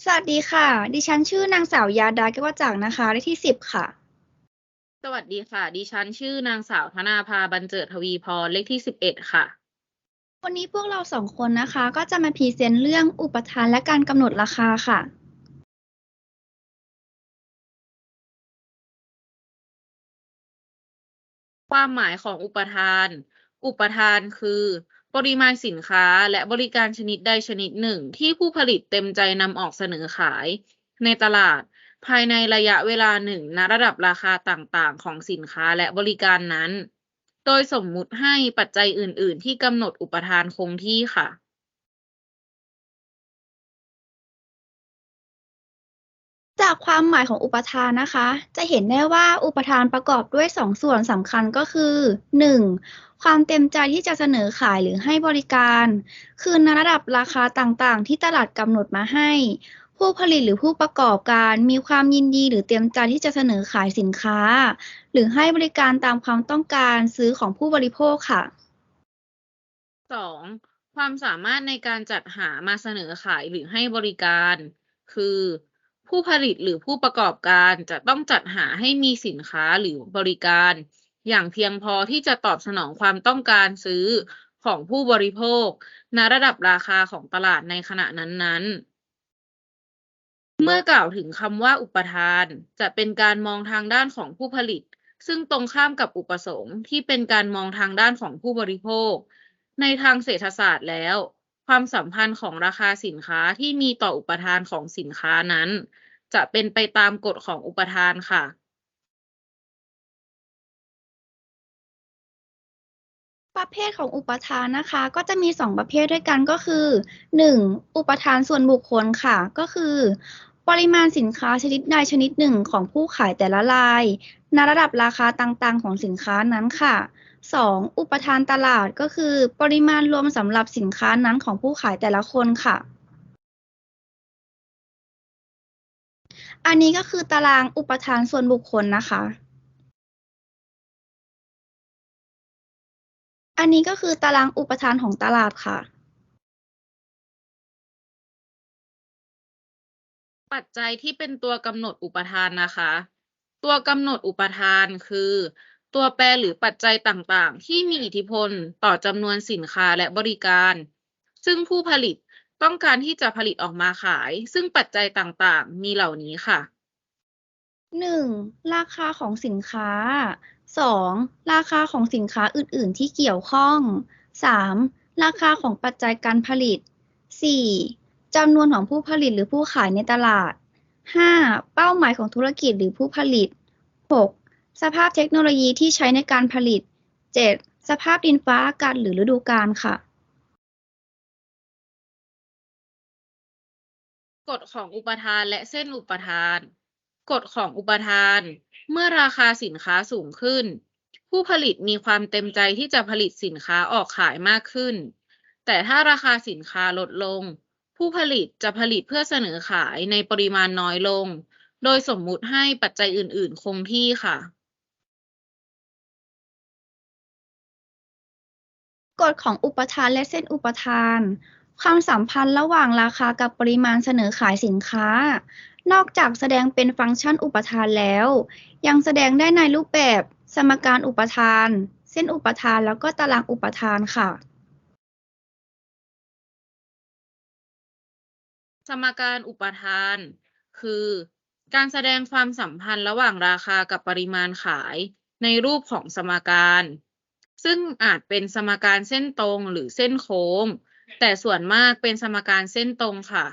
สวัสดีค่ะ ดิฉันชื่อนางสาวยาดาแก้วจักรนะคะเลขที่สิบค่ะ สวัสดีค่ะ ดิฉันชื่อนางสาวธนาภาบรรเจิดทวีพรเลขที่สิบเอ็ดค่ะ วันนี้พวกเราสองคนนะคะ ก็จะมาพรีเซนต์เรื่องอุปทานและการกำหนดราคาค่ะ ความหมายของอุปทาน อุปทานคือ ปริมาณสินค้าและบริการชนิดใดชนิดหนึ่ง ที่ผู้ผลิตเต็มใจนำออกเสนอขาย ในตลาด ภายในระยะเวลาหนึ่งณระดับราคาต่างๆ ของสินค้าและบริการนั้น โดยสมมุติให้ปัจจัยอื่น ๆ ที่กำหนดอุปทานคงที่ค่ะ จากความหมายของอุปทานนะคะ จะเห็นได้ว่าอุปทานประกอบด้วยสองส่วนสำคัญก็คือ 1. ความเต็มใจที่จะเสนอขายหรือให้บริการ คือในระดับราคาต่างๆ ที่ตลาดกำหนดมาให้ ผู้ผลิตหรือผู้ประกอบการมีความยินดีหรือเต็มใจที่จะเสนอขายสินค้า หรือให้บริการตามความต้องการซื้อของผู้บริโภคค่ะสองความสามารถในการจัดหามาเสนอขายหรือให้บริการ คือ ผู้ผลิตหรือผู้ประกอบการจะต้องจัดหาให้มีสินค้าหรือบริการ อย่างเพียงพอที่จะตอบสนองความต้องการซื้อของผู้บริโภคณระดับราคาของตลาดในขณะนั้นๆเมื่อกล่าวถึงคำว่าอุปทาน จะเป็นการมองทางด้านของผู้ผลิต ซึ่งตรงข้ามกับอุปสงค์ที่เป็นการมองทางด้านของผู้บริโภค ในทางเศรษฐศาสตร์แล้ว ความสัมพันธ์ของราคาสินค้าที่มีต่ออุปทานของสินค้านั้น จะเป็นไปตามกฎของอุปทานค่ะ ประเภทของอุปทานนะคะ ก็จะมี 2 ประเภทด้วยกันก็คือ 1. อุปทานส่วนบุคคลค่ะ ก็คือ ปริมาณสินค้าชนิดใดชนิดหนึ่งของผู้ขายแต่ละราย ในระดับราคาต่างๆ ของสินค้านั้นค่ะ 2. อุปทานตลาดก็คือปริมาณรวมสำหรับสินค้านั้นของผู้ขายแต่ละคนค่ะ อันนี้ก็คือตารางอุปทานส่วนบุคคลนะคะ อันนี้ก็คือตารางอุปทานของตลาดค่ะ ปัจจัยที่เป็นตัวกำหนดอุปทานนะคะ ตัวกำหนดอุปทานคือ ตัวแปรหรือปัจจัยต่างๆ ที่มีอิทธิพลต่อจำนวนสินค้าและบริการ ซึ่งผู้ผลิตต้องการที่จะผลิตออกมาขาย ซึ่งปัจจัยต่างๆ มีเหล่านี้ค่ะ 1. ราคาของสินค้า 2. ราคาของสินค้าอื่น ๆ ที่เกี่ยวข้อง 3. ราคาของปัจจัยการผลิต 4. จำนวนของผู้ผลิตหรือผู้ขายในตลาด 5. เป้าหมายของธุรกิจหรือผู้ผลิต 6. สภาพเทคโนโลยีที่ใช้ในการผลิต 7. สภาพดินฟ้าอากาศหรือฤดูกาลค่ะ กฎของอุปทานและเส้นอุปทาน กฎของอุปทาน เมื่อราคาสินค้าสูงขึ้น ผู้ผลิตมีความเต็มใจที่จะผลิตสินค้าออกขายมากขึ้น แต่ถ้าราคาสินค้าลดลง ผู้ผลิตจะผลิตเพื่อเสนอขายในปริมาณน้อยลง โดยสมมุติให้ปัจจัยอื่น ๆ คงที่ค่ะ กฎของอุปทานและเส้นอุปทาน ความสัมพันธ์ระหว่างราคากับปริมาณเสนอขายสินค้า นอกจากแสดงเป็นฟังก์ชันอุปทานแล้ว ยังแสดงได้ในรูปแบบสมการอุปทาน เส้นอุปทานแล้วก็ตารางอุปทานค่ะ สมการอุปทาน คือ การแสดงความสัมพันธ์ระหว่างราคากับปริมาณขาย ในรูปของสมการ ซึ่งอาจเป็นสมการเส้นตรงหรือเส้นโค้ง แต่ส่วนมากเป็นสมการเส้นตรงค่ะ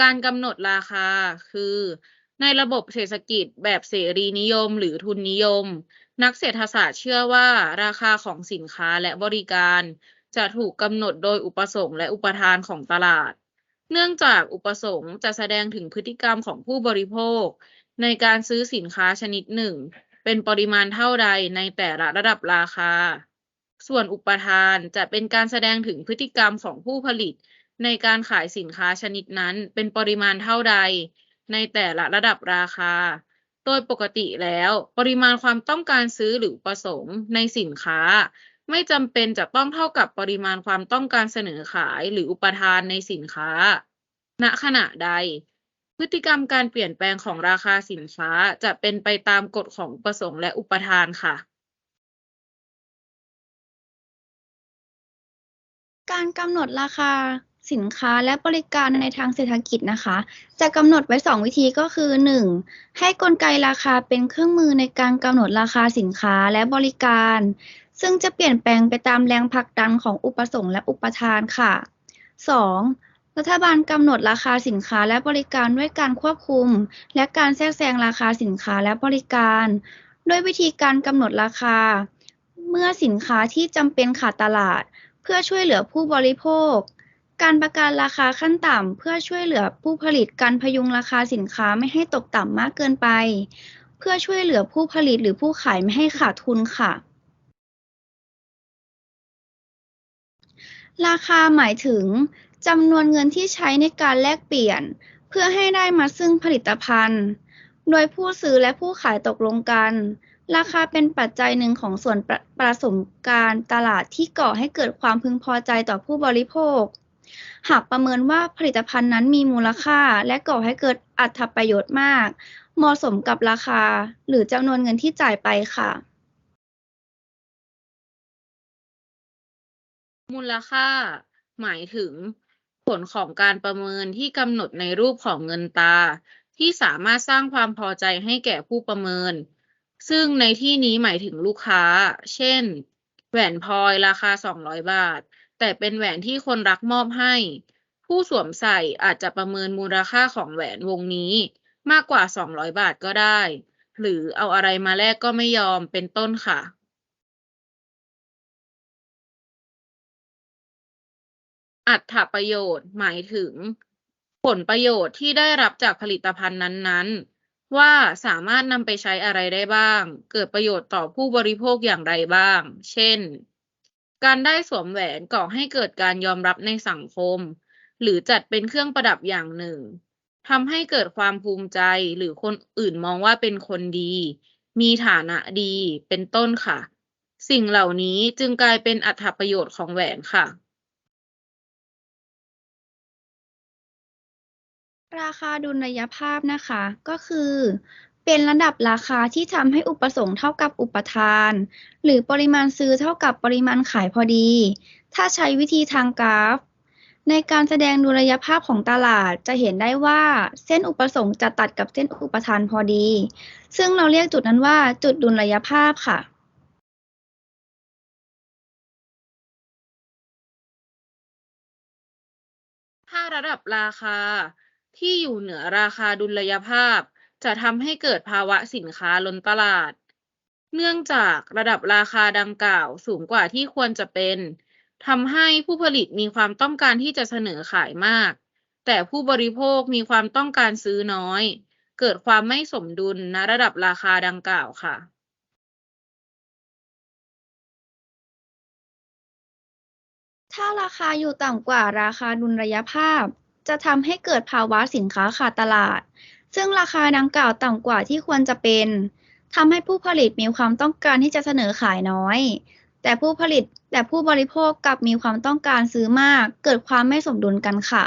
การกำหนดราคาคือ ในระบบเศรษฐกิจแบบเสรีนิยมหรือทุนนิยม นักเศรษฐศาสตร์เชื่อว่าราคาของสินค้าและบริการ จะถูกกำหนดโดยอุปสงค์และอุปทานของตลาด เนื่องจากอุปสงค์จะแสดงถึงพฤติกรรมของผู้บริโภค ในการซื้อสินค้าชนิดหนึ่ง เป็นปริมาณเท่าใดในแต่ละระดับราคา ส่วนอุปทานจะเป็นการแสดงถึงพฤติกรรมของผู้ผลิต ในการขายสินค้าชนิดนั้น เป็นปริมาณเท่าใด ในแต่ละระดับราคา โดยปกติแล้ว ปริมาณความต้องการซื้อหรือประสงค์ในสินค้า ไม่จำเป็นจะต้องเท่ากับปริมาณความต้องการเสนอขายหรืออุปทานในสินค้า ณขณะใด พฤติกรรมการเปลี่ยนแปลงของราคาสินค้าจะเป็นไปตามกฎของประสงค์และอุปทานค่ะ การกำหนดราคาสินค้าและบริการในทางเศรษฐกิจนะคะ จะกำหนดไว้ 2 วิธีก็คือ 1. ให้กลไกราคาเป็นเครื่องมือในการกำหนดราคาสินค้าและบริการ ซึ่งจะเปลี่ยนแปลงไปตามแรงผลักดันของอุปสงค์และอุปทานค่ะ 2. รัฐบาลกำหนดราคาสินค้าและบริการด้วยการควบคุม และการแทรกแซงราคาสินค้าและบริการ ด้วยวิธีการกำหนดราคา เมื่อสินค้าที่จำเป็นขาดตลาด เพื่อช่วยเหลือผู้บริโภค การประกันราคาขั้นต่ำเพื่อช่วยเหลือผู้ผลิตการพยุงราคาสินค้าไม่ให้ตกต่ำมากเกินไป เพื่อช่วยเหลือผู้ผลิตหรือผู้ขายไม่ให้ขาดทุนค่ะราคาหมายถึง จำนวนเงินที่ใช้ในการแลกเปลี่ยน เพื่อให้ได้มาซึ่งผลิตภัณฑ์ โดยผู้ซื้อและผู้ขายตกลงกัน ราคาเป็นปัจจัยหนึ่งของส่วนประประสมการตลาดที่ก่อให้เกิดความพึงพอใจต่อผู้บริโภค หากประเมินว่าผลิตภัณฑ์นั้นมีมูลค่า และก่อให้เกิดอัตประโยชน์มาก เหมาะสมกับราคา หรือจำนวนเงินที่จ่ายไปค่ะมูลค่า หมายถึง ผลของการประเมินที่กำหนดในรูปของเงินตา ที่สามารถสร้างความพอใจให้แก่ผู้ประเมิน ซึ่งในที่นี้หมายถึงลูกค้า เช่น แหวนพลอยราคา 200 บาท แต่เป็นแหวนที่คนรักมอบให้ ผู้สวมใส่อาจจะประเมินมูลค่าของแหวนวงนี้ มากกว่า 200 บาทก็ได้ หรือเอาอะไรมาแลกก็ไม่ยอมเป็นต้นค่ะ อัตถประโยชน์หมายถึง ผลประโยชน์ที่ได้รับจากผลิตภัณฑ์นั้นๆ ว่าสามารถนำไปใช้อะไรได้บ้าง เกิดประโยชน์ต่อผู้บริโภคอย่างไรบ้าง เช่น การได้สวมแหวนก่อให้เกิดการยอมรับในสังคม หรือจัดเป็นเครื่องประดับอย่างหนึ่งทำให้เกิดความภูมิใจหรือคนอื่นมองว่าเป็นคนดี มีฐานะดีเป็นต้นค่ะ สิ่งเหล่านี้จึงกลายเป็นอัตถประโยชน์ของแหวนค่ะ ราคาดุลยภาพนะคะ ก็คือ เป็นระดับราคาที่ทำให้อุปสงค์เท่ากับอุปทาน หรือปริมาณซื้อเท่ากับปริมาณขายพอดี ถ้าใช้วิธีทางกราฟ ในการแสดงดุลยภาพของตลาดจะเห็นได้ว่าเส้นอุปสงค์จะตัดกับเส้นอุปทานพอดี ซึ่งเราเรียกจุดนั้นว่า จุดดุลยภาพค่ะถ้าระดับราคา ที่อยู่เหนือราคาดุลยภาพ จะทำให้เกิดภาวะสินค้าล้นตลาด เนื่องจากระดับราคาดังกล่าวสูงกว่าที่ควรจะเป็นทำให้ผู้ผลิตมีความต้องการที่จะเสนอขายมาก แต่ผู้บริโภคมีความต้องการซื้อน้อย เกิดความไม่สมดุลณระดับราคาดังกล่าวค่ะถ้าราคาอยู่ต่ำกว่าราคาดุลยภาพ จะทำให้เกิดภาวะสินค้าขาดตลาด ซึ่งราคาดังกล่าวต่ำกว่าที่ควรจะเป็นทำให้ผู้ผลิตมีความต้องการที่จะเสนอขายน้อย แต่ผู้ผลิตแต่ผู้บริโภคกลับมีความต้องการซื้อมาก เกิดความไม่สมดุลกันค่ะ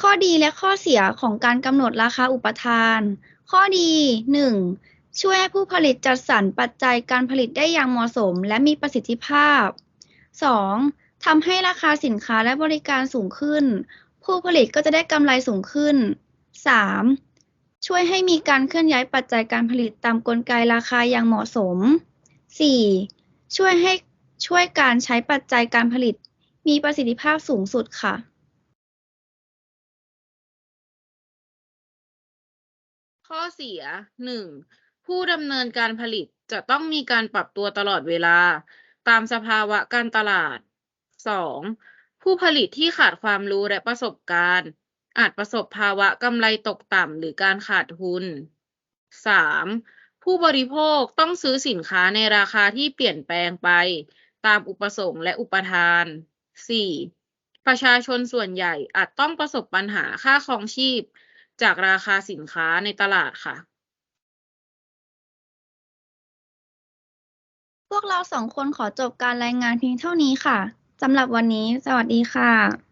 ข้อดีและข้อเสียของการกำหนดราคาอุปทาน ข้อดี 1. ช่วยให้ผู้ผลิตจัดสรรปัจจัยการผลิตได้อย่างเหมาะสม และมีประสิทธิภาพ 2. ทำให้ราคาสินค้าและบริการสูงขึ้น ผู้ผลิตก็จะได้กำไรสูงขึ้น 3. ช่วยให้มีการเคลื่อนย้ายปัจจัยการผลิตตามกลไกราคาอย่างเหมาะสม 4. ช่วยให้ช่วยการใช้ปัจจัยการผลิต มีประสิทธิภาพสูงสุดค่ะ ข้อเสีย 1. ผู้ดำเนินการผลิตจะต้องมีการปรับตัวตลอดเวลา ตามสภาวะการตลาด 2. ผู้ผลิตที่ขาดความรู้และประสบการณ์ อาจประสบภาวะกำไรตกต่ำหรือการขาดทุน 3. ผู้บริโภคต้องซื้อสินค้าในราคาที่เปลี่ยนแปลงไป ตามอุปสงค์และอุปทาน 4. ประชาชนส่วนใหญ่อาจต้องประสบปัญหาค่าครองชีพ จากราคาสินค้าในตลาดค่ะ พวกเราสองคนขอจบการรายงานเพียงเท่านี้ค่ะ สำหรับวันนี้ สวัสดีค่ะ